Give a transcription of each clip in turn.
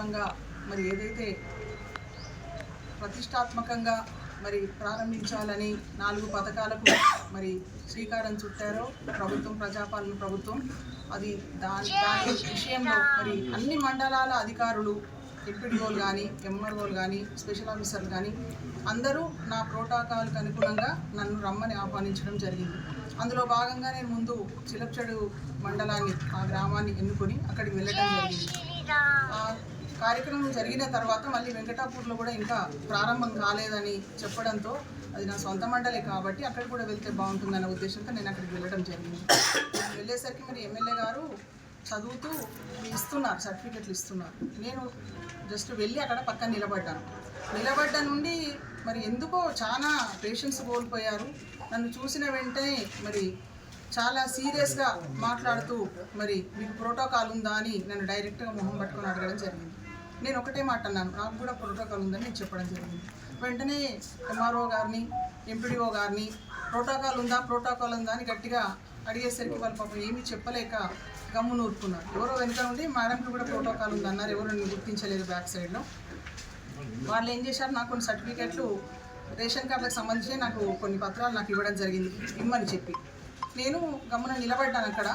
సందర్భంగా మరి ఏదైతే ప్రతిష్టాత్మకంగా మరి ప్రారంభించాలని నాలుగు పథకాలకు మరి శ్రీకారం చుట్టారో ప్రభుత్వం ప్రజాపాలన ప్రభుత్వం అది దాని దాని విషయంలో మరి అన్ని మండలాల అధికారులు ఎంపీడీఓలు కానీ ఎంఆర్ఓలు కానీ స్పెషల్ ఆఫీసర్లు కానీ అందరూ నా ప్రోటోకాల్కి అనుగుణంగా నన్ను రమ్మని ఆహ్వానించడం జరిగింది. అందులో భాగంగా నేను ముందు చిలప్చెడు మండలాన్ని ఆ గ్రామాన్ని ఎన్నుకొని అక్కడికి వెళ్ళడం జరిగింది. కార్యక్రమం జరిగిన తర్వాత మళ్ళీ వెంకటాపూర్లో కూడా ఇంకా ప్రారంభం కాలేదని చెప్పడంతో అది నా సొంత మండలే కాబట్టి అక్కడ కూడా వెళ్తే బాగుంటుందన్న ఉద్దేశంతో నేను అక్కడికి వెళ్ళడం జరిగింది. వెళ్ళేసరికి మరి ఎమ్మెల్యే గారు చదువుతూ ఇస్తున్నారు సర్టిఫికెట్లు ఇస్తున్నారు. నేను జస్ట్ వెళ్ళి అక్కడ పక్కన నిలబడ్డాను. నిలబడ్డ నుండి మరి ఎందుకో చాలా పేషెన్స్ కోల్పోయారు. నన్ను చూసిన వెంటనే మరి చాలా సీరియస్గా మాట్లాడుతూ మరి మీకు ప్రోటోకాల్ ఉందా అని నన్ను డైరెక్ట్గా మొహం పట్టుకొని అడగడం జరిగింది. నేను ఒకటే మాట అన్నాను. నాకు కూడా ప్రోటోకాల్ ఉందని నేను చెప్పడం జరిగింది. వెంటనే ఎంఆర్ఓ గారిని ఎంపీడీఓ గారిని ప్రోటోకాల్ ఉందా ప్రోటోకాల్ ఉందా అని గట్టిగా అడిగేసరికి వాళ్ళు పాపం ఏమీ చెప్పలేక గమ్ము నూరుకున్నారు. ఎవరో వెనుక నుండి మేడంకి కూడా ప్రోటోకాల్ ఉందన్నారు. ఎవరు నేను గుర్తించలేదు బ్యాక్ సైడ్లో వాళ్ళు ఏం చేశారు? నాకు కొన్ని సర్టిఫికేట్లు రేషన్ కార్డులకు సంబంధించి నాకు కొన్ని పత్రాలు నాకు ఇవ్వడం జరిగింది. ఇమ్మని చెప్పి. నేను గమ్మున నిలబడ్డాను అక్కడ.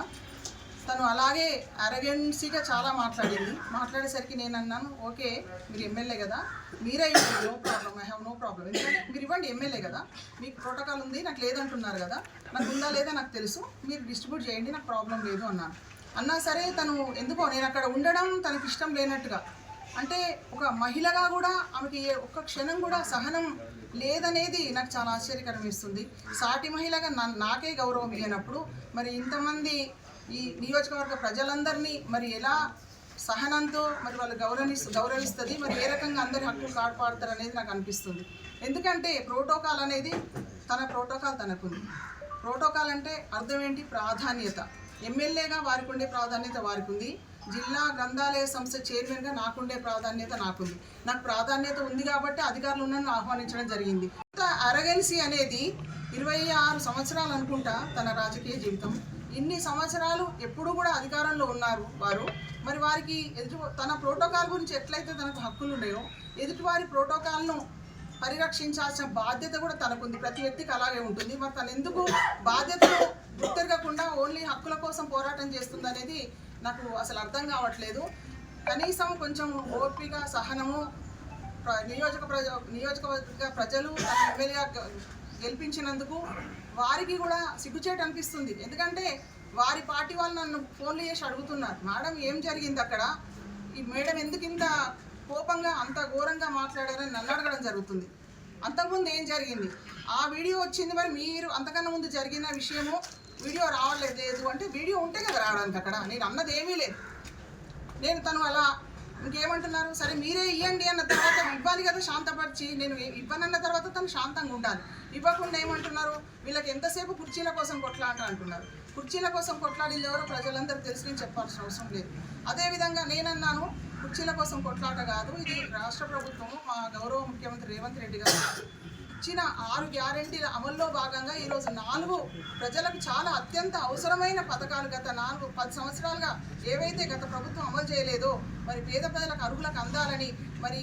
తను అలాగే అరగెన్సీగా చాలా మాట్లాడింది. మాట్లాడేసరికి నేను అన్నాను ఓకే మీరు ఎమ్మెల్యే కదా మీరే no problem I have no problem ఎందుకంటే మీరు ఇవ్వండి ఎమ్మెల్యే కదా మీకు ప్రోటోకాల్ ఉంది నాకు లేదంటున్నారు కదా నాకు ఉందా లేదా నాకు తెలుసు మీరు డిస్ట్రిబ్యూట్ చేయండి నాకు ప్రాబ్లం లేదు అన్నాను. అన్నా సరే తను ఎందుకో నేను అక్కడ ఉండడం తనకి ఇష్టం లేనట్టుగా. అంటే ఒక మహిళగా కూడా ఆమెకి ఒక్క క్షణం కూడా సహనం లేదనేది నాకు చాలా ఆశ్చర్యకరం ఇస్తుంది సాటి మహిళగా నా- నాకే గౌరవం ఇవ్వనప్పుడు మరి ఇంతమంది ఈ నియోజకవర్గ ప్రజలందరినీ మరి ఎలా సహనంతో మరి వాళ్ళు గౌరవి గౌరవిస్తుంది మరి ఏ రకంగా అందరి హక్కులు కాపాడుతారు అనేది నాకు అనిపిస్తుంది. ఎందుకంటే ప్రోటోకాల్ అనేది తన ప్రోటోకాల్ తనకుంది. ప్రోటోకాల్ అంటే అర్థం ఏంటి? ప్రాధాన్యత. ఎమ్మెల్యేగా వారికి ఉండే ప్రాధాన్యత వారికి ఉంది జిల్లా గ్రంథాలయ సంస్థ చైర్మన్గా నాకుండే ప్రాధాన్యత నాకుంది. నాకు ప్రాధాన్యత ఉంది కాబట్టి అధికారులు నన్ను ఆహ్వానించడం జరిగింది. అరగెన్సీ అనేది ఇరవై ఆరు సంవత్సరాలు అనుకుంటా తన రాజకీయ జీవితం. ఇన్ని సంవత్సరాలు ఎప్పుడు కూడా అధికారంలో ఉన్నారు వారు. మరి వారికి ఎదుటి తన ప్రోటోకాల్ గురించి ఎట్లయితే తనకు హక్కులు ఉన్నాయో ఎదుటివారి ప్రోటోకాల్ను పరిరక్షించాల్సిన బాధ్యత కూడా తనకుంది. ప్రతి వ్యక్తికి అలాగే ఉంటుంది. మరి తను ఎందుకు బాధ్యతలు గుర్తెరగకుండా ఓన్లీ హక్కుల కోసం పోరాటం చేస్తుంది అనేది నాకు అసలు అర్థం కావట్లేదు. కనీసం కొంచెం ఓపిక సహనము ప్ర- నియోజక ప్రజ నియోజకవర్గ ప్రజలు నన్ను ఎమ్మెల్యేగా గెలిపించినందుకు వారికి కూడా సిగ్గుచేటు అనిపిస్తుంది. ఎందుకంటే వారి పార్టీ వాళ్ళు నన్ను ఫోన్లు చేసి అడుగుతున్నారు. మేడం ఏం జరిగింది అక్కడ? ఈ మేడం ఎందుకు ఇంత కోపంగా అంత ఘోరంగా మాట్లాడారని నన్ను అడగడం జరుగుతుంది. అంతకుముందు ఏం జరిగింది? ఆ వీడియో వచ్చింది మరి మీరు అంతకన్నా ముందు జరిగిన విషయము వీడియో రావట్లేదు. లేదు అంటే వీడియో ఉంటే కదా రావడానికి అక్కడ. నేను అన్నది ఏమీ లేదు. నేను తను అలా ఇంకేమంటున్నారు? సరే మీరే ఇవ్వండి అన్న తర్వాత ఇవ్వాలి కదా శాంతపరిచి. నేను ఇవ్వనన్న తర్వాత తను శాంతంగా ఉండాలి. ఇవ్వకుండా ఏమంటున్నారు? వీళ్ళకి ఎంతసేపు కుర్చీల కోసం కొట్లాట అంటున్నారు. కుర్చీల కోసం కొట్లాడి ఎవరో ప్రజలందరూ తెలిసి నేను చెప్పాల్సిన అవసరం లేదు. అదేవిధంగా నేనన్నాను కుర్చీల కోసం కొట్లాట కాదు. ఇది రాష్ట్ర ప్రభుత్వము మా గౌరవ ముఖ్యమంత్రి రేవంత్ రెడ్డి గారు ఇచ్చిన ఆరు గ్యారంటీల అమల్లో భాగంగా ఈరోజు నాలుగు ప్రజలకు చాలా అత్యంత అవసరమైన పథకాలు గత నాలుగు పది సంవత్సరాలుగా ఏవైతే గత ప్రభుత్వం అమలు చేయలేదో మరి పేద ప్రజలకు అర్హులకు అందాలని మరి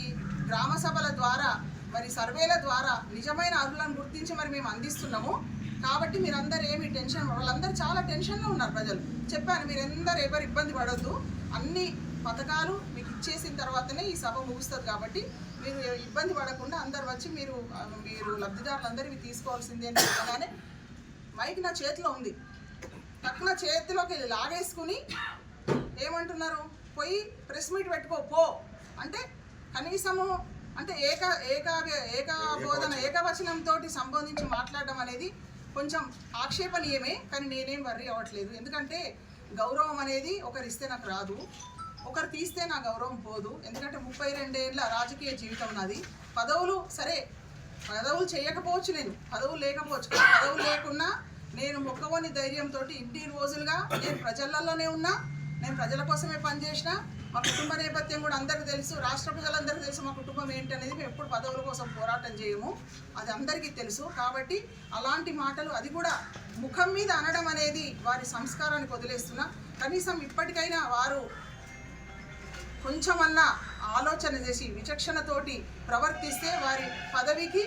గ్రామ సభల ద్వారా మరి సర్వేల ద్వారా నిజమైన అర్హులను గుర్తించి మరి మేము అందిస్తున్నాము. కాబట్టి మీరందరూ ఏమి టెన్షన్ వాళ్ళందరూ చాలా టెన్షన్లో ఉన్నారు ప్రజలు. చెప్పాను మీరందరూ ఎవరు ఇబ్బంది పడొద్దు. అన్ని పథకాలు మీకు ఇచ్చేసిన తర్వాతనే ఈ సభ ముగుస్తుంది కాబట్టి మీరు ఇబ్బంది పడకుండా అందరు వచ్చి మీరు మీరు లబ్ధిదారులందరివి తీసుకోవాల్సిందే అని చెప్పగానే మైక్ నా చేతిలో ఉంది. టక్కున చేతిలోకి వెళ్ళి లాగేసుకుని ఏమంటున్నారు? పోయి ప్రెస్ మీట్ పెట్టుకో పో. అంటే కనీసము అంటే ఏక ఏక ఏకబోధన ఏకవచనంతో సంబోధించి మాట్లాడడం అనేది కొంచెం ఆక్షేపణీయమే కానీ నేనేం వర్రీ అవ్వట్లేదు. ఎందుకంటే గౌరవం అనేది ఒకరిస్తే నాకు రాదు. ఒకరు తీస్తే నా గౌరవం పోదు. ఎందుకంటే ముప్పై రెండేళ్ళ రాజకీయ జీవితం నాది. పదవులు సరే పదవులు చేయకపోవచ్చు నేను. పదవులు లేకపోవచ్చు. పదవులు లేకున్నా నేను మొక్కవని ధైర్యంతో ఇన్ని రోజులుగా నేను ప్రజలలోనే ఉన్నా. నేను ప్రజల కోసమే పనిచేసిన. మా కుటుంబ నేపథ్యం కూడా అందరికీ తెలుసు. రాష్ట్ర ప్రజలందరికీ తెలుసు మా కుటుంబం ఏంటనేది. మేము ఎప్పుడు పదవుల కోసం పోరాటం చేయము. అది అందరికీ తెలుసు. కాబట్టి అలాంటి మాటలు అది కూడా ముఖం మీద అనడం అనేది వారి సంస్కారానికి వదిలేస్తున్నా. కనీసం ఇప్పటికైనా వారు కొంచెమన్నా ఆలోచన చేసి విచక్షణతోటి ప్రవర్తిస్తే వారి పదవికి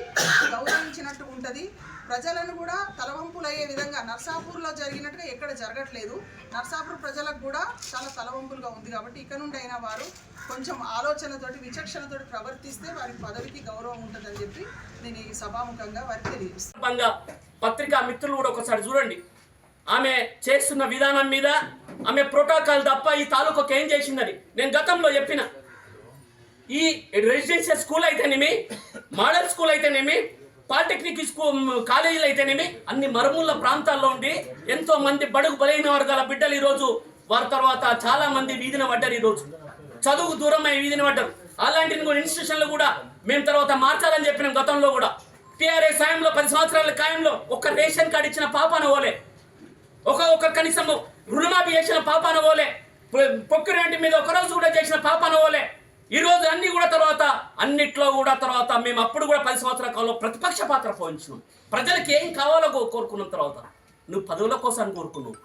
గౌరవించినట్టు ఉంటుంది. ప్రజలను కూడా తలవంపులయ్యే విధంగా నర్సాపూర్లో జరిగినట్టుగా ఎక్కడ జరగట్లేదు. నర్సాపూర్ ప్రజలకు కూడా చాలా తలవంపులుగా ఉంది కాబట్టి ఇక నుండి అయినా వారు కొంచెం ఆలోచనతోటి విచక్షణతోటి ప్రవర్తిస్తే వారి పదవికి గౌరవం ఉంటుందని చెప్పి నేను ఈ సభాముఖంగా వారికి తెలియజేస్తాను. పత్రికా మిత్రులు కూడా ఒకసారి చూడండి. ఆమె చేస్తున్న విధానం మీద ఆమె ప్రోటోకాల్ తప్ప ఈ తాలూకాకి ఏం చేసిందని నేను గతంలో చెప్పిన. ఈ రెసిడెన్షియల్ స్కూల్ అయితేనేమి మోడల్ స్కూల్ అయితేనేమి పాలిటెక్నిక్ స్కూల్ కాలేజీలు అయితేనేమి అన్ని మరుమూల ప్రాంతాల్లో ఉండి ఎంతో మంది బడుగు బలైన వర్గాల బిడ్డలు ఈరోజు వారి తర్వాత చాలా మంది వీధిన పడ్డారు ఈరోజు. చదువు దూరం అయ్యి వీధిన పడ్డారు. అలాంటి కూడా ఇన్స్టిట్యూషన్లు కూడా మేము తర్వాత మార్చాలని చెప్పినాం గతంలో కూడా. టీఆర్ఎస్ సాయంలో పది సంవత్సరాల కాయంలో ఒక్క రేషన్ కార్డు ఇచ్చిన పాప ఓలే ఒక ఒక కనీసం రుణమాఫీ చేసిన పాపాన ఓలే పొక్కిరెంటి మీద ఒక రోజు కూడా చేసిన పాపాన ఓలే ఈ రోజు అన్ని కూడా తర్వాత అన్నిట్లో కూడా తర్వాత మేము అప్పుడు కూడా పది సంవత్సరాల కాలంలో ప్రతిపక్ష పాత్ర పోయించినాం ప్రజలకు ఏం కావాలో కోరుకున్న తర్వాత. నువ్వు పదవుల కోసం కోరుకున్నావు.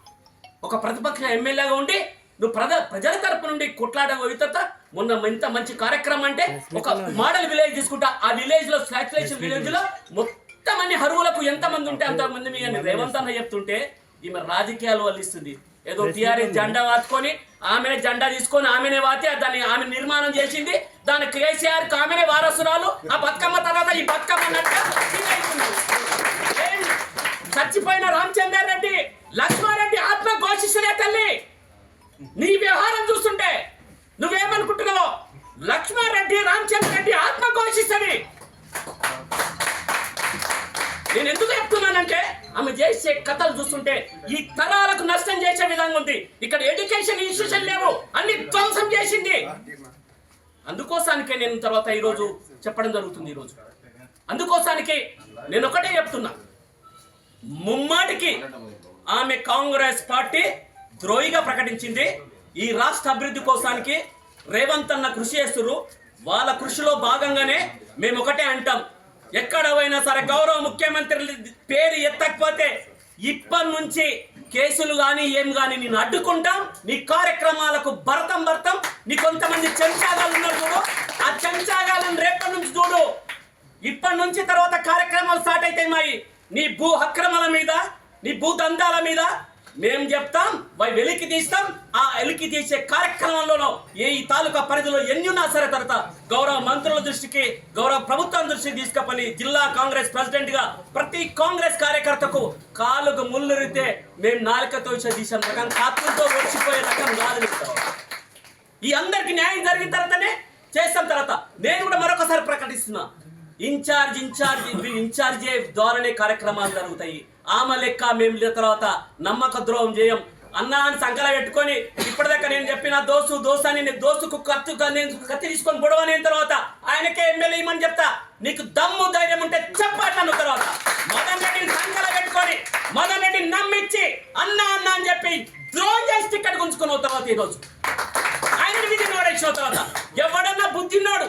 ఒక ప్రతిపక్ష ఎమ్మెల్యేగా ఉండి నువ్వు ప్రజ ప్రజల తరపు నుండి కొట్లాడే ఇతరత మొన్న ఇంత మంచి కార్యక్రమం అంటే ఒక మోడల్ విలేజ్ తీసుకుంటా. ఆ విలేజ్లో సాచురేషన్ విలేజ్లో మొత్తం అన్ని హరువులకు ఎంత మంది ఉంటే అంత మంది మీ రేవంత్ అన్న చెప్తుంటే ఈమె రాజకీయాలు వల్లిస్తుంది. ఏదో టీఆర్ఎస్ జెండా వాచుకొని ఆమెనే జెండా తీసుకొని ఆమెనే వాతి దాన్ని ఆమె నిర్మాణం చేసింది. దాని కేసీఆర్ ఆమెనే వారసురాలు. ఆ బతుకమ్మ తర్వాత ఈ బతుకమ్మ చచ్చిపోయిన రామచందర్ రెడ్డి లక్ష్మారెడ్డి ఆత్మ ఘోషిస్తలే తల్లి. నీ వ్యవహారం చూస్తుంటే నువ్వేమనుకుంటున్నావు? లక్ష్మారెడ్డి రామచంద్ర రెడ్డి ఆత్మ ఘోషిస్తుంది నేను ఏంటంటే ఆమె చేసే కథలు చూస్తుంటే ఈ తరాలకు నష్టం చేసే విధంగా ఉంది. ఇక్కడ ఎడ్యుకేషన్ ఇన్స్టిట్యూషన్ లేవు. అన్ని ధ్వంసం చేసింది. అందుకోసానికే నేను తర్వాత ఈరోజు చెప్పడం జరుగుతుంది ఈరోజు. అందుకోసానికి నేను ఒకటే చెప్తున్నా. ముమ్మాటికి ఆమె కాంగ్రెస్ పార్టీ ద్రోహిగా ప్రకటించింది. ఈ రాష్ట్ర అభివృద్ధి కోసానికి రేవంత్ అన్న కృషి చేస్తున్నారు వాళ్ళ కృషిలో భాగంగానే మేము ఒకటే అంటాం. ఎక్కడ పోయినా సరే గౌరవ ముఖ్యమంత్రి పేరు ఎత్తకపోతే ఇప్పటి నుంచి కేసులు కానీ ఏం కానీ నేను అడ్డుకుంటాం. నీ కార్యక్రమాలకు భరతం భరతం. నీ కొంతమంది చెంచాగాలు ఉన్నారు చూడు. ఆ చెంచాగాలను రేపటి నుంచి చూడు. ఇప్పటి నుంచి తర్వాత కార్యక్రమాలు స్టార్ట్ అవుతాయి మరి. నీ భూ అక్రమాల మీద నీ భూ దందాల మీద మేము చెప్తాం వై వెలికి తీస్తాం ఆ వెలికి తీసే కార్యక్రమంలోనో ఏ ఈ తాలూకా పరిధిలో ఎన్ని ఉన్నా సరే తర్వాత గౌరవ మంత్రుల దృష్టికి గౌరవ ప్రభుత్వం దృష్టికి తీసుకపోయి జిల్లా కాంగ్రెస్ ప్రెసిడెంట్గా ప్రతి కాంగ్రెస్ కార్యకర్తకు కాలుకు ముళ్ళురితే మేము నాలుకతో తీసాం రకం కాత్రులతో ఓడిచిపోయే రకం కాదు ఈ అందరికి న్యాయం జరిగిన తర్వాతనే చేస్తాం తర్వాత నేను కూడా మరొకసారి ప్రకటిస్తున్నా. ఇన్ఛార్జ్ ఇన్ఛార్జ్ ఇన్ఛార్జే ద్వారానే కార్యక్రమాలు జరుగుతాయి. ఆమె లెక్క మేము తర్వాత నమ్మక ద్రోహం చేయం. అన్నా అని సంకల పెట్టుకొని ఇప్పటిదాకా నేను చెప్పిన దోస్తు దోసు అని నేను దోస్తుకు కత్తు నేను కత్తి తీసుకొని గొడవ తర్వాత ఆయనకే ఎమ్మెల్యే ఇమ్మని చెప్తా. నీకు దమ్ము ధైర్యం ఉంటే చెప్పట్లను తర్వాత. మదన్ రెడ్డిని సంకల పెట్టుకొని మదన్ రెడ్డిని నమ్మించి అన్నా అన్నా అని చెప్పి ద్రోహం చేసి టికెట్ గుంజుకున్న తర్వాత ఈరోజు. ఆయన విధి నోడేసిన తర్వాత. ఎవడన్నా బుద్ధిన్నోడు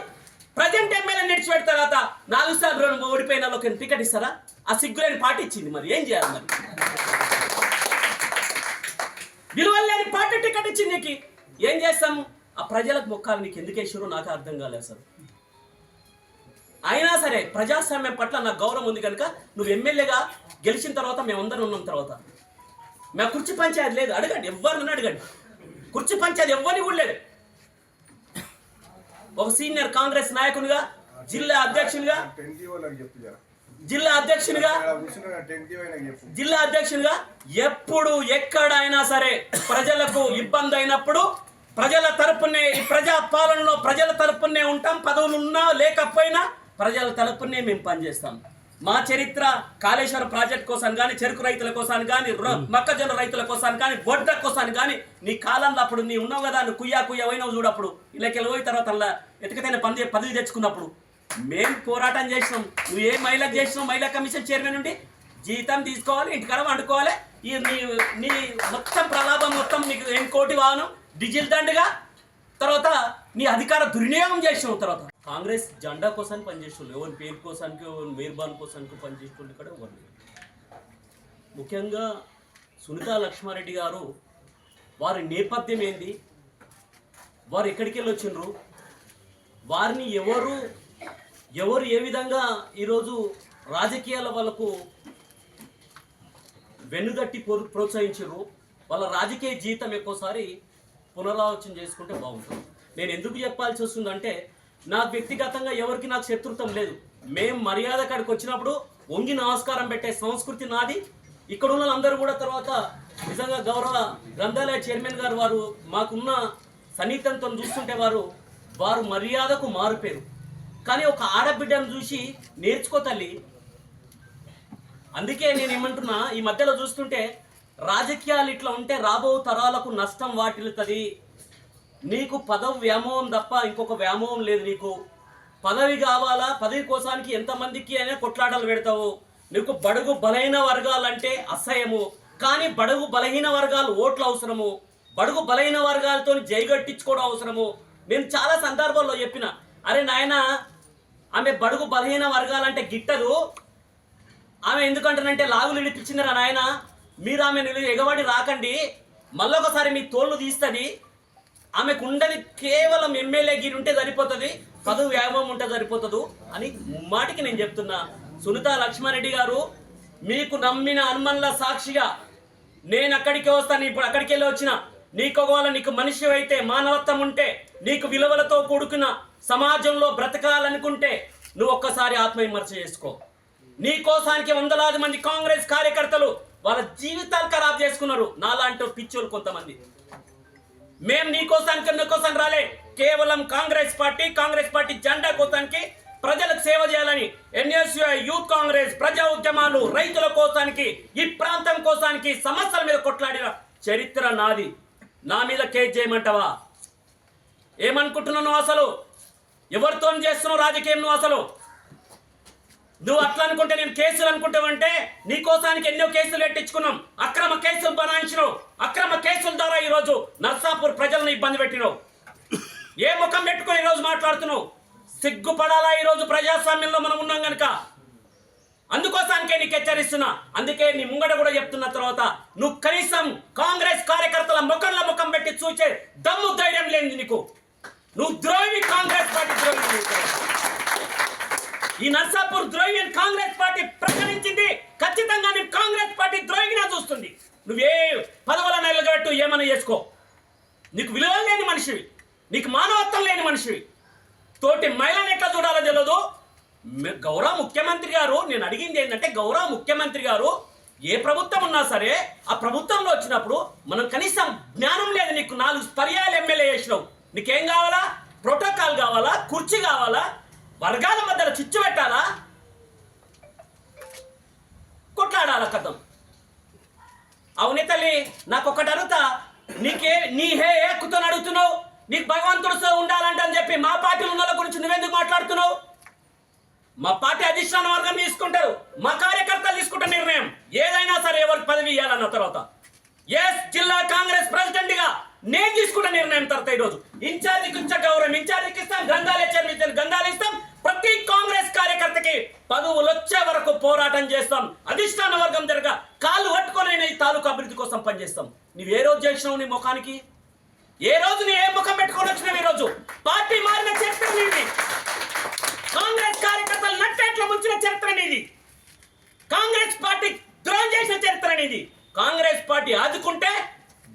ప్రజెంట్ ఎమ్మెల్యే నిడిచిపెట్టిన తర్వాత నాలుగు సార్లు రెండు ఓడిపోయిన వాళ్ళకి టికెట్ ఇస్తారా? ఆ సిగ్గులేని పార్టీ ఇచ్చింది మరి. ఏం చేయాలి మరి? విలువలు లేని పార్టీ టికెట్ ఇచ్చింది నీకు. ఏం చేస్తాం? ఆ ప్రజలకు మొక్కాలు నీకు. ఎందుకు వేసారో నాకు అర్థం కాలేదు సార్ అయినా సరే ప్రజాస్వామ్యం పట్ల నాకు గౌరవం ఉంది కనుక నువ్వు ఎమ్మెల్యేగా గెలిచిన తర్వాత మేమందరం ఉన్నాం తర్వాత. మా కుర్చీ పంచాయతీ లేదు. అడగండి. ఎవరిని అడగండి. కుర్చీ పంచాయతీ ఎవరిని కూడా లేదు. ఒక సీనియర్ కాంగ్రెస్ నాయకునిగా జిల్లా అధ్యక్షునిగా జిల్లా అధ్యక్షునిగా జిల్లా అధ్యక్షునిగా ఎప్పుడు ఎక్కడైనా సరే ప్రజలకు ఇబ్బంది అయినప్పుడు ప్రజల తరపునే ఈ ప్రజా పాలనలో ప్రజల తరపునే ఉంటాం పదవులు ఉన్నా లేకపోయినా ప్రజల తరపునే మేము పనిచేస్తాం. మా చరిత్ర కాళేశ్వర ప్రాజెక్ట్ కోసం కానీ చెరుకు రైతుల కోసం కానీ మొక్కజొన్న రైతుల కోసం కానీ వడ్ల కోసం కానీ నీ కాలంలో అప్పుడు నీ ఉన్నావు కదా నువ్వు కుయ్యా కుయ్యా పోయినావు చూడప్పుడు ఇలాకి పోయిన తర్వాత అలా ఎతికతైన పని పదవి తెచ్చుకున్నప్పుడు. మేము పోరాటం చేసినాం. నువ్వు ఏ మహిళకు చేసినావు? మహిళా కమిషన్ చైర్మన్ నుండి జీతం తీసుకోవాలి ఇంటికాడ వండుకోవాలి. ఈ నీ నీ మొత్తం ప్రలాభం మొత్తం నీకు ఏం కోటి వాహనం? డిజిల్ దండగా తర్వాత నీ అధికార దుర్వినియోగం చేసినావు తర్వాత. కాంగ్రెస్ జెండా కోసానికి పనిచేస్తుండే ఎవరి పేరు కోసానికి ఎవరి మేర్బాన్ కోసానికి పనిచేస్తుండే ఇక్కడ ఎవరు ముఖ్యంగా సునీత లక్ష్మారెడ్డి గారు వారి నేపథ్యం ఏంది? వారు ఎక్కడికి వెళ్ళి వచ్చిండ్రు వారిని ఎవరు ఎవరు ఏ విధంగా ఈరోజు రాజకీయాల వాళ్ళకు వెన్నుదట్టి ప్రోత్సహించారు ప్రోత్సహించరు వాళ్ళ రాజకీయ జీవితం ఎక్కువసారి పునరాలోచన చేసుకుంటే బాగుంటుంది. నేను ఎందుకు చెప్పాల్సి వస్తుందంటే నాకు వ్యక్తిగతంగా ఎవరికి నాకు శత్రుత్వం లేదు. మేం మర్యాద కాడికి వచ్చినప్పుడు వంగి నమస్కారం పెట్టే సంస్కృతి నాది. ఇక్కడ ఉన్న వాళ్ళందరూ కూడా తర్వాత నిజంగా గౌరవ గ్రంథాలయ చైర్మన్ గారు వారు మాకున్న సన్నిహితంతో చూస్తుంటే వారు వారు మర్యాదకు మారుపేరు. కానీ ఒక ఆడబిడ్డను చూసి నేర్చుకో తల్లి. అందుకే నేను ఏమంటున్నా ఈ మధ్యలో చూస్తుంటే రాజకీయాలు ఇట్లా ఉంటే రాబో తరాలకు నష్టం వాటిల్లుతుంది. నీకు పదవి వ్యామోహం తప్ప ఇంకొక వ్యామోహం లేదు నీకు. పదవి కావాలా? పదవి కోసానికి ఎంతమందికి అయినా కొట్లాటలు పెడతావు. నీకు బడుగు బలహీన వర్గాలు అంటే అసహ్యము. కానీ బడుగు బలహీన వర్గాలు ఓట్లు అవసరము. బడుగు బలహీన వర్గాలతో జైగట్టించుకోవడం అవసరము. నేను చాలా సందర్భాల్లో చెప్పిన అరే నాయన ఆమె బడుగు బలహీన వర్గాలంటే గిట్టదు. ఆమె ఎందుకంటానంటే లాగులు ఇడిపించిందిరా నాయన. మీరు ఆమె నిలు ఎగబడి రాకండి. మళ్ళొకసారి మీ తోళ్ళు తీస్తుంది. ఆమెకు ఉండని కేవలం ఎమ్మెల్యే గిరి ఉంటే సరిపోతుంది పదవి వ్యాయామం ఉంటే సరిపోతుంది అని మాటికి నేను చెప్తున్నా. సునీత లక్ష్మారెడ్డి గారు మీకు నమ్మిన అనుమన్ల సాక్షిగా నేను అక్కడికి వస్తాను ఇప్పుడు అక్కడికి వెళ్ళి వచ్చిన. నీకు ఒకవేళ నీకు మనిషి అయితే మానవత్వం ఉంటే నీకు విలువలతో కూడుకున్న సమాజంలో బ్రతకాలనుకుంటే నువ్వు ఒక్కసారి ఆత్మవిమర్శ చేసుకో. నీ కోసానికి వందలాది మంది కాంగ్రెస్ కార్యకర్తలు వాళ్ళ జీవితాలు ఖరాబ్ చేసుకున్నారు. నాలాంటి పిచ్చోలు కొంతమంది. మేం నీ కోసానికి నీ కోసం రాలే. కేవలం కాంగ్రెస్ పార్టీ కాంగ్రెస్ పార్టీ జెండా కోసానికి ప్రజలకు సేవ చేయాలని ఎన్ఎస్యుఐ యూత్ కాంగ్రెస్ ప్రజా ఉద్యమాలు రైతుల కోసానికి ఈ ప్రాంతం కోసానికి సమస్యల మీద కొట్లాడిన చరిత్ర నాది. నా మీద కేసు చేయమంటావా? ఏమనుకుంటున్నావు అసలు? ఎవరితో చేస్తున్నావు? రాజకీయం నువ్వు అసలు? నువ్వు అట్లా అనుకుంటే నేను కేసులు అనుకుంటావంటే నీ కోసానికి ఎన్నో కేసులు పెట్టించుకున్నాం. అక్రమ కేసులు బనాయించినావు. అక్రమ కేసుల ద్వారా ఈరోజు నర్సాపూర్ ప్రజలను ఇబ్బంది పెట్టినావు. ఏ ముఖం పెట్టుకొని ఈరోజు మాట్లాడుతున్నావు? సిగ్గుపడాలా ఈరోజు ప్రజాస్వామ్యంలో మనం ఉన్నాం కనుక అందుకోసానికే నీకు హెచ్చరిస్తున్నా. అందుకే నీ ముంగడ కూడా చెప్తున్న తర్వాత నువ్వు కనీసం కాంగ్రెస్ కార్యకర్తల ముఖంలో ముఖం పెట్టి చూచే దమ్ము ధైర్యం లేని నీకు. నువ్వు ద్రోహి కాంగ్రెస్ పార్టీ ద్రోహి నువ్వు. ఈ నర్సాపూర్ ద్రోహిని కాంగ్రెస్ పార్టీ ప్రకటించింది. ఖచ్చితంగా నేను కాంగ్రెస్ పార్టీ ద్రోహిగా చూస్తుంది. నువ్వే పదవుల నిలగట్టు ఏమైనా చేసుకో. నీకు విలువ లేని మనిషివి. నీకు మానవత్వం లేని మనిషివి. తోటి మహిళను ఎట్లా చూడాలో తెలియదు గౌరవ ముఖ్యమంత్రి గారు నేను అడిగింది ఏంటంటే గౌరవ ముఖ్యమంత్రి గారు ఏ ప్రభుత్వం ఉన్నా సరే ఆ ప్రభుత్వంలో వచ్చినప్పుడు మనం కనీసం జ్ఞానం లేదు నీకు. నాలుగు పర్యాలు ఎమ్మెల్యే చేసినావు. నీకేం కావాలా? ప్రోటోకాల్ కావాలా? కుర్చీ కావాలా? వర్గాల మధ్యలో చిచ్చు పెట్టాలా? కొట్లాడాల కథం? అవునే తల్లి నాకు ఒకటి అడుగుతా. నీకే నీ హే ఎక్కుతో అడుగుతున్నావు? నీకు భగవంతుడితో ఉండాలంట అని చెప్పి మా పార్టీ ఉన్న గురించి నువ్వెందుకు మాట్లాడుతున్నావు? మా పార్టీ అధిష్టాన వర్గం తీసుకుంటారు. మా కార్యకర్తలు తీసుకుంటారు నిర్ణయం. ఏదైనా సరే ఎవరికి పదవి ఇవ్వాలన్న తర్వాత. ఎస్ జిల్లా కాంగ్రెస్ ప్రెసిడెంట్గా నేను తీసుకున్న నిర్ణయం తర్వాత ఈరోజు. ఇన్ఛార్జికి ఇచ్చే గౌరవం ఇన్ఛార్జికి ఇస్తాం. గ్రంథాలు ఇచ్చారు గ్రంథాలు ఇస్తాం. ప్రతి కాంగ్రెస్ కార్యకర్తకి పదవులు వచ్చే వరకు పోరాటం చేస్తాం. అధిష్టాన వర్గం జరగ కాళ్ళు పట్టుకొని ఈ తాలూకు అభివృద్ధి కోసం పనిచేస్తాం. నువ్వు ఏ రోజు చేసినావు నీ ముఖానికి? ఏ రోజు నీ ఏ ముఖం పెట్టుకొని వచ్చినావు ఈ రోజు? పార్టీ మారిన చరిత్ర నీది. కాంగ్రెస్ కార్యకర్తలు నట్టేట్ల ముంచిన చరిత్ర నీది. కాంగ్రెస్ పార్టీ ద్రోహం చేసిన చరిత్ర నీది. కాంగ్రెస్ పార్టీ ఆదుకుంటే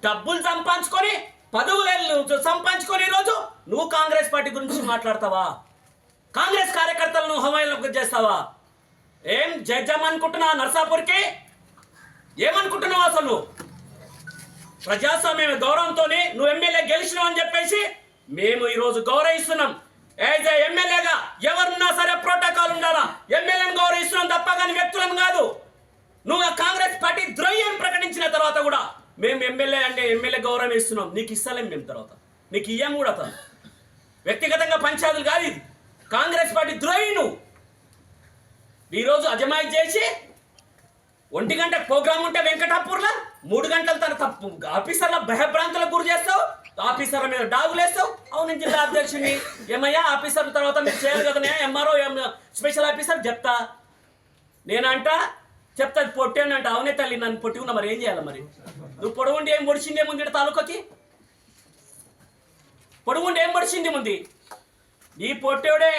డబ్బులు సంపాదించుకొని పదవులు సంపాదించుకొని ఈరోజు నువ్వు కాంగ్రెస్ పార్టీ గురించి మాట్లాడతావా? నువ్వు హవాయిలకు చేస్తావా? ఏం జడ్జం అనుకుంటున్నా నర్సాపూర్కి? ఏమనుకుంటున్నావు అసలు? నువ్వు ప్రజాస్వామ్యం గౌరవంతోనే నువ్వు ఎమ్మెల్యే గెలిచినావు అని చెప్పేసి మేము ఈరోజు గౌరవిస్తున్నాం. యాజ్ ఎమ్మెల్యేగా ఎవరున్నా సరే ప్రోటోకాల్ ఉండాలా? ఎమ్మెల్యేని గౌరవిస్తున్నాం తప్ప కానీ వ్యక్తులను కాదు. నువ్వు కాంగ్రెస్ పార్టీ ద్రోహ్యం ప్రకటించిన తర్వాత కూడా మేము ఎమ్మెల్యే అంటే ఎమ్మెల్యే గౌరవం ఇస్తున్నాం నీకు ఇస్తలేం మేము తర్వాత. నీకు ఇయ్యం కూడా అతను. వ్యక్తిగతంగా పంచాయతీలు కాదు ఇది. కాంగ్రెస్ పార్టీ ద్రోహి నువ్వు ఈరోజు అజమాయి చేసి ఒంటి గంట ప్రోగ్రామ్ ఉంటే వెంకటాపూర్లో మూడు గంటల తన తప్పు ఆఫీసర్ల భయభ్రాంతులకు గురి చేస్తావు ఆఫీసర్ల మీద డాగులేస్తావు. అవును నేను జిల్లా అధ్యక్షుని ఏమయ్యా ఆఫీసర్ తర్వాత మీరు చేయాలి కదనే ఎంఆర్ఓ స్పెషల్ ఆఫీసర్ చెప్తా. నేనంట చెప్తా పొట్టానంట. అవునే తల్లి నన్ను పొట్టుకున్నా మరి ఏం చేయాలి మరి? నువ్వు పొడవుండి ఏం పొడిచింది ముందు తాలూకాకి? పొడుగుండి ఏం పొడిచింది ముందు? నీ పొట్టోడే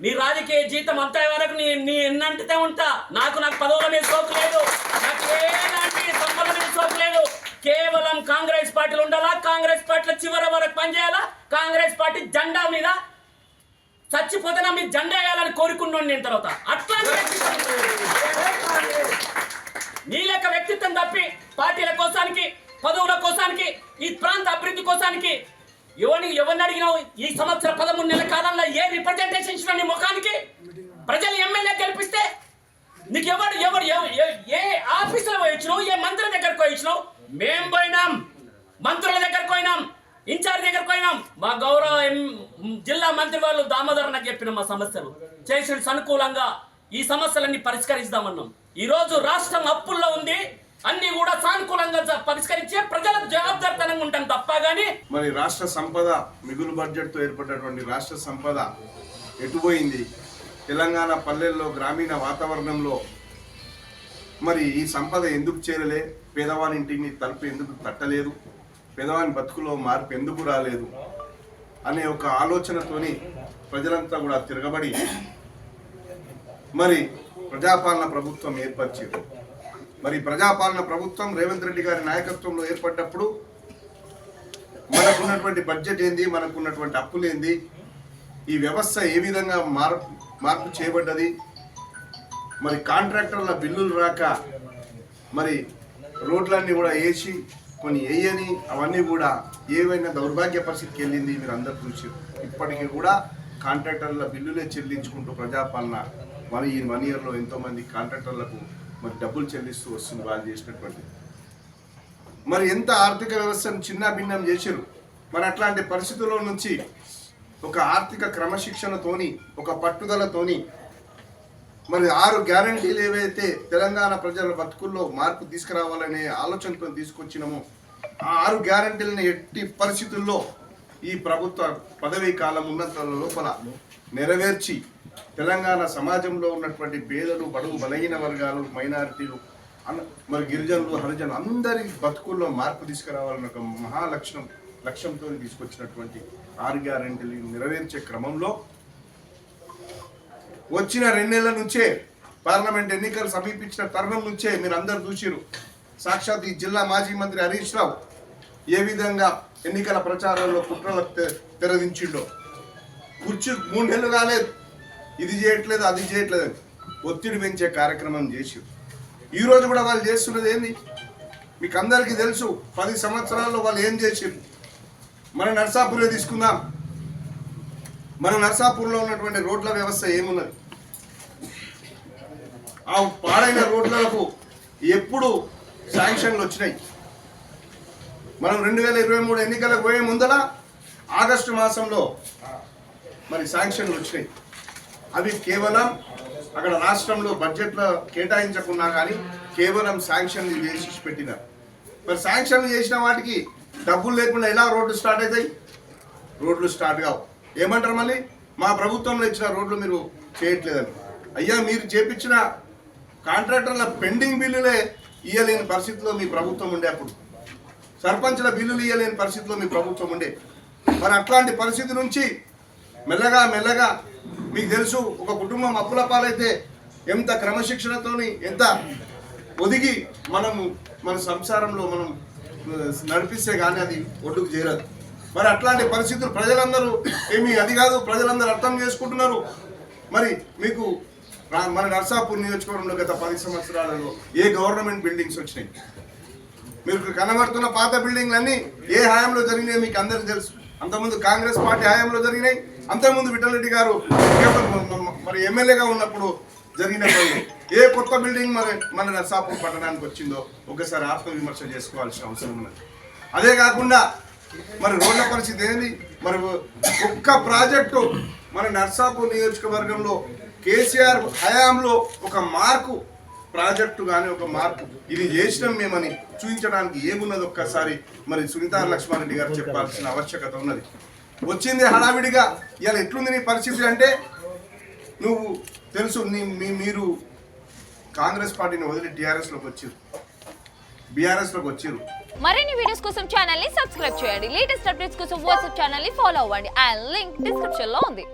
నీ రాజకీయ జీతం అంతా వరకు నీ నీ ఎన్నంటితే ఉంటా. నాకు నాకు పదవుల మీద సోకు లేదు. నాకు ఏలాంటి సంపద మీద సోకు లేదు. కేవలం కాంగ్రెస్ పార్టీలు ఉండాలా? కాంగ్రెస్ పార్టీలో చివరి వరకు పనిచేయాలా? కాంగ్రెస్ పార్టీ జెండా మీద చచ్చిపోతే నా మీద జెండా వేయాలని కోరుకున్నాను నేను తర్వాత. అట్లా నీ లెక్క వ్యక్తిత్వం తప్పి పార్టీల కోసానికి పదవుల కోసానికి ఈ ప్రాంత అభివృద్ధి కోసానికి ఎవరిని ఎవరిని అడిగినావు ఈ సంవత్సర పదమూడు నెలల కాలంలో ఏ రిప్రజెంటేషన్ ఇచ్చిన నీ ముఖానికి? ప్రజలు ఎమ్మెల్యే గెలిపిస్తే నీకు ఎవరు ఎవరు ఏ ఆఫీసులో పోయించినావు ఏ మంత్రి దగ్గరకు పోయించినావు మేము మేం పోయినాం. మంత్రుల దగ్గరకు పోయినాం. ఇన్ఛార్జ్ దగ్గరకు పోయినాం. మా గౌరవ జిల్లా మంత్రి వాళ్ళు దామోదర్ నాకు చెప్పిన మా సమస్యలు. చేసిన అనుకూలంగా ఈ సమస్యలన్నీ పరిష్కరిస్తామన్నాం ఈరోజు రాష్ట్రం అప్పుల్లో ఉంది. అన్ని కూడా సానుకూలంగా పరిష్కరించే ప్రజలకు జవాబుదారితనంగా ఉంటాం తప్ప గానీ మరి రాష్ట్ర సంపద మిగులు బడ్జెట్తో ఏర్పడినటువంటి రాష్ట్ర సంపద ఎటుపోయింది తెలంగాణ పల్లెల్లో గ్రామీణ వాతావరణంలో మరి ఈ సంపద ఎందుకు చేరలే? పేదవాని ఇంటిని తలుపు ఎందుకు తట్టలేదు? పేదవాని బతుకులో మార్పు ఎందుకు రాలేదు? అనే ఒక ఆలోచనతోని ప్రజలంతా కూడా తిరగబడి మరి ప్రజాపాలన ప్రభుత్వం ఏర్పరిచారు. మరి ప్రజాపాలన ప్రభుత్వం రేవంత్ రెడ్డి గారి నాయకత్వంలో ఏర్పడ్డప్పుడు మనకున్నటువంటి బడ్జెట్ ఏంది మనకున్నటువంటి అప్పులేంది ఈ వ్యవస్థ ఏ విధంగా మార్పు మార్పు చేయబడ్డది మరి కాంట్రాక్టర్ల బిల్లులు రాక మరి రోడ్లన్నీ కూడా వేసి కొన్ని వేయని అవన్నీ కూడా ఏవైనా దౌర్భాగ్య పరిస్థితికి వెళ్ళింది మీరు అందరు చూసి ఇప్పటికీ కూడా కాంట్రాక్టర్ల బిల్లులే చెల్లించుకుంటూ ప్రజాపాలన మరి ఈ వన్ ఇయర్లో ఎంతోమంది కాంట్రాక్టర్లకు మరి డబ్బులు చెల్లిస్తూ వస్తుంది వాళ్ళు చేసినటువంటి. మరి ఎంత ఆర్థిక వ్యవస్థను చిన్న భిన్నం చేశారు? మరి అట్లాంటి పరిస్థితుల్లో నుంచి ఒక ఆర్థిక క్రమశిక్షణతోని ఒక పట్టుదలతోని మరి ఆరు గ్యారంటీలు ఏవైతే తెలంగాణ ప్రజల బతుకుల్లో మార్పు తీసుకురావాలనే ఆలోచనతో తీసుకొచ్చినామో ఆ ఆరు గ్యారంటీలను ఎట్టి పరిస్థితుల్లో ఈ ప్రభుత్వ పదవీ కాలం ఉన్నంత లోపల నెరవేర్చి తెలంగాణ సమాజంలో ఉన్నటువంటి పేదలు బడుగు బలహీన వర్గాలు మైనారిటీలు మరి గిరిజనులు హరిజనులు అందరి బతుకుల్లో మార్పు తీసుకురావాలన్న ఒక మహాలక్ష్యం లక్ష్యంతో తీసుకొచ్చినటువంటి ఆరు గ్యారంటీలు నెరవేర్చే క్రమంలో వచ్చిన రెండేళ్ళ నుంచే పార్లమెంట్ ఎన్నికలు సమీపించిన తరుణం నుంచే మీరు అందరు చూసిరు సాక్షాత్ ఈ జిల్లా మాజీ మంత్రి హరీష్ రావు ఏ విధంగా ఎన్నికల ప్రచారంలో కుట్రలకు తె- తెరదించిండో. కూర్చు మూడు నెలలు కాలేదు ఇది చేయట్లేదు అది చేయట్లేదు. ఒత్తిడి పెంచే కార్యక్రమం చేసి ఈరోజు కూడా వాళ్ళు చేస్తున్నది ఏంది? మీకు అందరికీ తెలుసు పది సంవత్సరాల్లో వాళ్ళు ఏం చేసారు? మన నర్సాపూరే తీసుకుందాం. మన నర్సాపూర్లో ఉన్నటువంటి రోడ్ల వ్యవస్థ ఏమున్నది? ఆ పాడైన రోడ్లకు ఎప్పుడు శాంక్షన్లు వచ్చినాయి? మనం రెండు వేల ఇరవై మూడు ఎన్నికలకు పోయే ముందర ఆగస్టు మాసంలో మరి శాంక్షన్లు వచ్చినాయి. అవి కేవలం అక్కడ రాష్ట్రంలో బడ్జెట్లో కేటాయించకున్నా కానీ కేవలం శాంక్షన్లు చేసి పెట్టినారు. మరి శాంక్షన్లు చేసిన వాటికి డబ్బులు లేకుండా ఎలా రోడ్లు స్టార్ట్ అవుతాయి? రోడ్లు స్టార్ట్ కావు. ఏమంటారు మళ్ళీ? మా ప్రభుత్వంలో ఇచ్చిన రోడ్లు మీరు చేయట్లేదని. అయ్యా మీరు చేపించిన కాంట్రాక్టర్ల పెండింగ్ బిల్లులే ఇయ్యలేని పరిస్థితిలో మీ ప్రభుత్వం ఉండే అప్పుడు. సర్పంచ్ల బిల్లులు ఇయ్యలేని పరిస్థితిలో మీ ప్రభుత్వం ఉండే. మరి అట్లాంటి పరిస్థితి నుంచి మెల్లగా మెల్లగా. మీకు తెలుసు ఒక కుటుంబం అప్పుల పాలైతే ఎంత క్రమశిక్షణతోని ఎంత ఒదిగి మనము మన సంసారంలో మనం నడిపిస్తే కానీ అది ఒడ్డుకు చేరదు. మరి అట్లాంటి పరిస్థితులు ప్రజలందరూ ఏమి అది కాదు ప్రజలందరూ అర్థం చేసుకుంటున్నారు. మరి మీకు మన నర్సాపూర్ నియోజకవర్గంలో గత పది సంవత్సరాలలో ఏ గవర్నమెంట్ బిల్డింగ్స్ వచ్చినాయి? మీరు కనబడుతున్న పాత బిల్డింగ్లన్నీ ఏ హయాంలో జరిగినాయి మీకు అందరికీ తెలుసు. అంతకుముందు కాంగ్రెస్ పార్టీ హయాంలో జరిగినాయి. అంతకుముందు విఠలరెడ్డి గారు మరి ఎమ్మెల్యేగా ఉన్నప్పుడు జరిగిన ఏ కొత్త బిల్డింగ్ మరి మన నర్సాపూర్ పట్టణానికి వచ్చిందో ఒకసారి ఆత్మవిమర్శ చేసుకోవాల్సిన అవసరం ఉన్నది. అదే కాకుండా మరి రోడ్ల పరిస్థితి ఏంది? మరి ఒక్క ప్రాజెక్టు మన నర్సాపూర్ నియోజకవర్గంలో కేసీఆర్ హయాంలో ఒక మార్కు ప్రాజెక్టు కానీ ఒక మార్పు ఇది చేసినాం మేమని చూపించడానికి ఏమున్నది ఒక్కసారి మరి సునీతా లక్ష్మారెడ్డి గారు చెప్పాల్సిన ఆవశ్యకత ఉన్నది. వచ్చింది హడావిడిగా. ఇలా ఎట్లుంది నీ పరిస్థితి అంటే నువ్వు తెలుసు నీ మీ మీరు కాంగ్రెస్ పార్టీని వదిలి టీఆర్ఎస్లోకి వచ్చారు బీఆర్ఎస్లోకి వచ్చిర్రు. మరిన్ని వీడియోస్ కోసం ఛానల్ని సబ్స్క్రైబ్ చేయండి. లేటెస్ట్ అప్డేట్స్ కోసం వాట్సాప్ ఛానల్ని ఫాలో అవ్వండి. ఆ లింక్ డిస్క్రిప్షన్లో ఉంది.